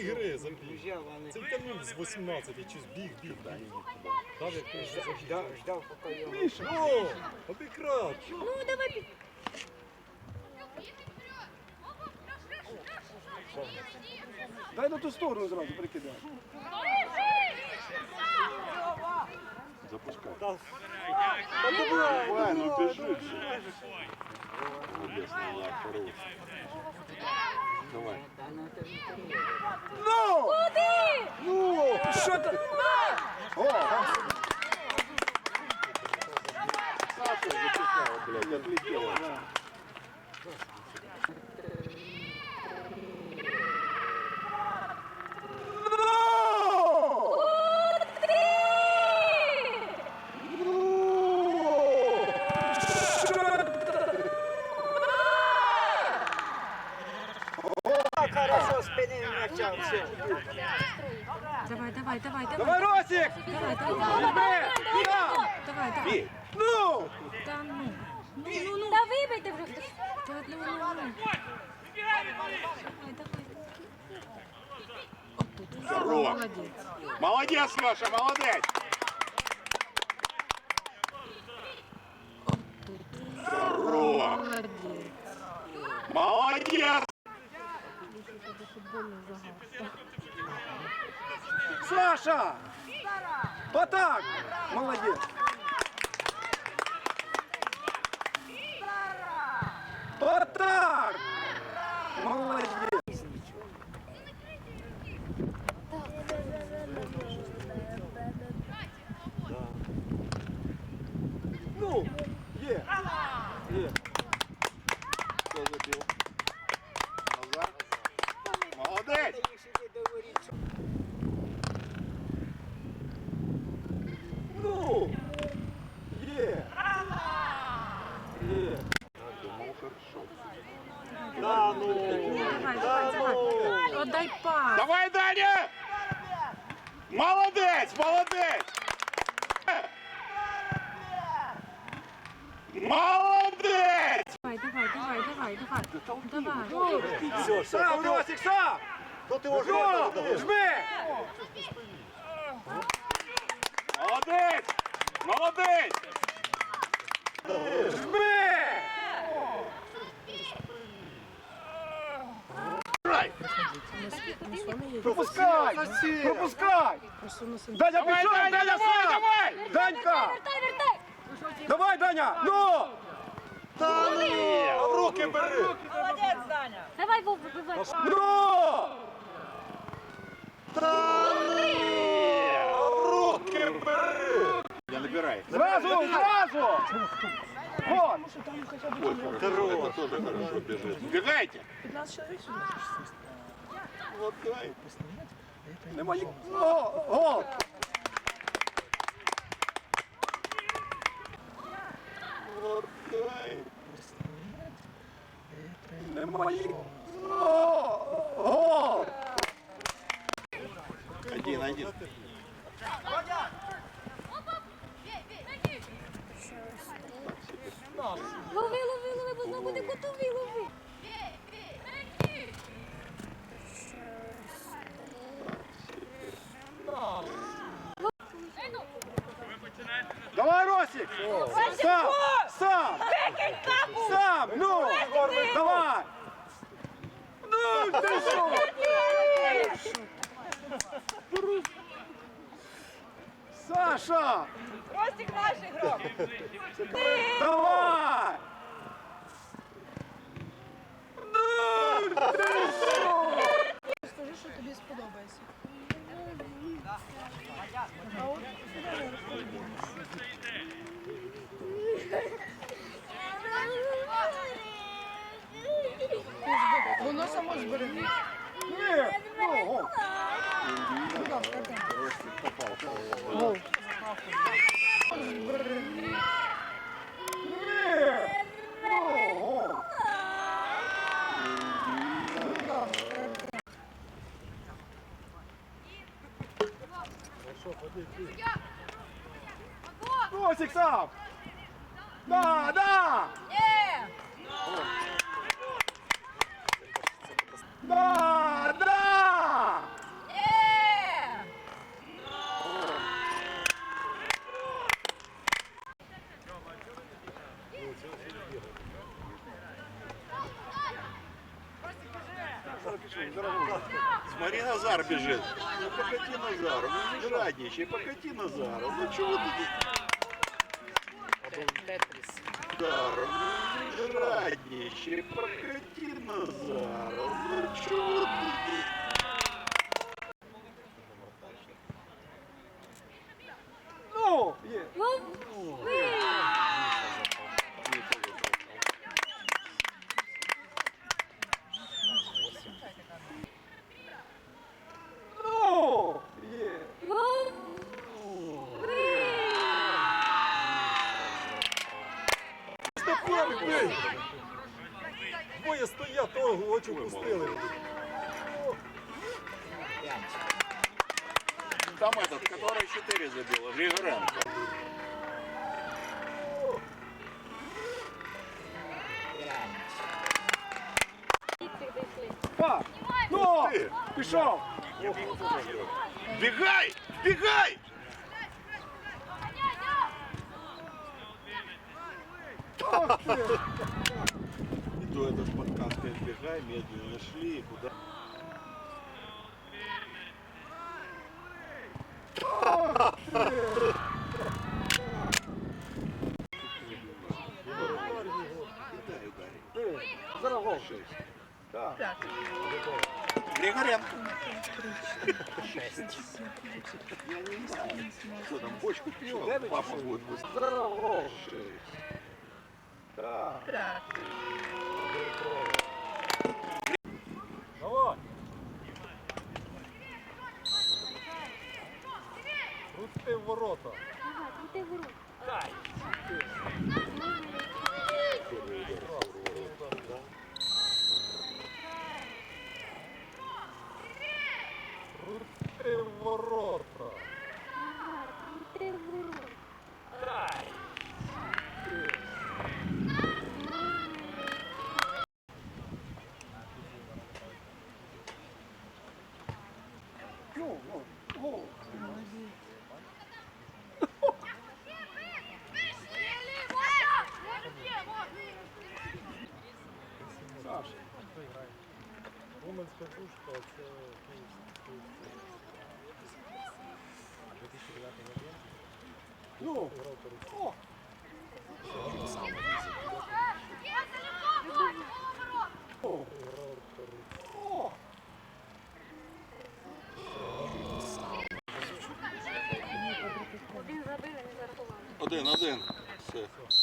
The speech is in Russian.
гри забіг. Взяв, але Це тянув з 18 чи біг, біг, біг. Дав як ти ждав, ждав, ждав, поки його. О, обікрав. Ну, давай. Дай на ту сторону зразу прикидай. Запускай. Та Давай, ну бежи же. Молодец, ну я хорош. Давай. Ну! Куди? Ну! Що ти? О! Саша запускала, блядь, отлетела. Давай, давай, давай, давай. Давай, Росик! Давай, давай. Візьми! Да! Давай, давай. Ну! Та ну. Ну, ну, ну. Та вибийте вже. Та ну, ну, ну. Давай, давай. Здорово. Молодець. Молодец, Леша, молодец. Здорово. Молодець. Молодец. Саша! Отак! Молодець! Отак! Молодець! Ну, є! Є! Кто забил? Назар. Молодец. Да ну. Давай, давай, давай. Отдай пас. Давай, Даня! Молодец, молодец! Молодец! Давай, давай, давай, давай, давай. Давай. Все, Сам, Росик, сам! Ти вже Ну, жми! Молодец! Молодец! Жми! Пропускай! Пропускай! Даня, Давай, пішов! Даня, Даня, давай, сам! давай! Данька! Вертай, вертай. Давай, Даня! Ну! в руки бери. Давай, Вов, вибивай. Ну! В руки бери. Я набирай. Зразу, зразу! Вот! Ой, хорошо, это тоже хорошо бежит. Бегайте! Вот давай. Немає. О, гол! Вот давай. Немає. О, гол! Один, один. Лови, лови, лови, бо знову буде готовий, лови. Давай, Росик! Сам! Сам! Сам! Ну! Давай! Ну, ти що? Саша! Ростик наш ігрок. Давай! Ну, ти що? Скажи, що тобі сподобається. Воно прав! Да, да! Да, да! Смотри, Назар бежит. Ну, покати Назара, ну не жадничай, покати Назара. Ну чего ты... Ну не жадничай, покати Назару. Ну чего ты Двоє стоять, того очі пустили. Там этот, который 4 забил, Григоренко. Па. Ну, пішов. Бегай! Бегай! И То этот подкаст бегай, медленно шли, куда. Григоренко. Я не знаю, что там, бочку пил, папа будет гол. Шесть. Так. Так. Крути в ворота. Ага, крути в ворота. Дай. Ну, ну, гол. Саша. Уманська пушка, це Ну, о, о, о. Один забили, не зарахували. Один, один. Все.